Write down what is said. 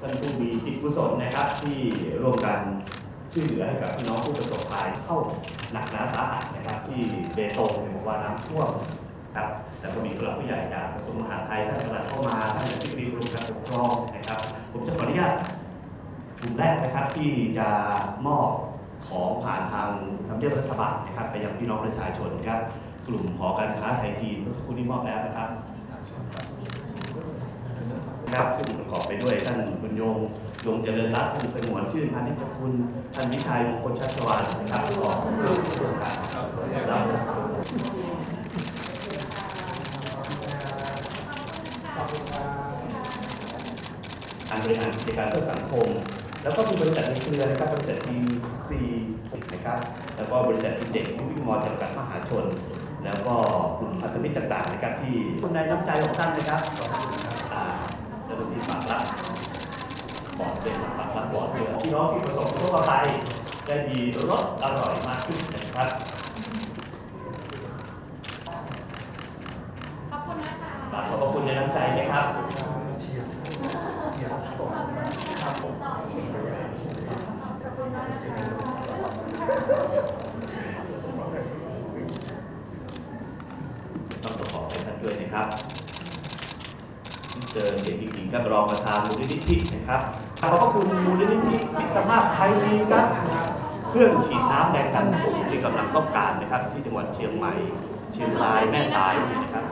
ท่านผู้มีจิตกุศลนะครับ ที่ร่วมกันช่วยเหลือให้กับพี่น้องผู้ประสบภัยเข้าหนักหนาสาหัสนะครับ ที่เบตงในบอกว่าน้ำท่วมครับแต่ก็มีผู้หลักผู้ใหญ่จากกระทรวงมหาดไทยท่านกำลังเข้ามาท่านที่มีกรมการปกครองนะครับ ผมจะขออนุญาตกลุ่มแรกนะครับที่จะมอบของผ่านทางทำเนียบรัฐบาลนะครับไปยังพี่น้องประชาชนครับกลุ่มหอการค้าไทยจีนเมื่อสักครู่นี้มอบแล้วนะครับ ครับซึ่งประกอบไปด้วยท่านบุญโยงยงเจริญรัตน์ท่านสงวนชื่นพานิชคุณท่านวิชัยมงคลชัชวานนะครับขอร่วมโครงการเราการบริหารกิจการเพื่อสังคม แล้วก็มีบริษัทในเครือนะครับบริษัท BC นะครับแล้วก็บริษัทเด็กวิวิมอจำกัดมหาชน แล้วก็กลุ่มพันธมิตรต่างๆนะครับที่คุณในน้ำใจของท่านนะครับอ่าเจ้าหน้าที่ฝากรั บบอร์ดเป็นฝากรับบอร์ดเพื่อพี่น้องที่ประสบอุทกภัยได้มีรสอร่อยมากขึ้นนะครับขอบคุณนะคะฝากขอบพระคุณในน้ำใจนะครับต้องขอไปท่านด้วยนะครับมิส เจอเด็กหญิงครับรองประธานมูลนิธินะครับขอบพระคุณมูลนิธิมิตรภาพไทยดีครับเครื่องฉีดน้ำแรงดันสูงที่กำลังต้องการนะครับ ที่จังหวัดเชียงใหม่ เชียงรายแม่สายนะครับ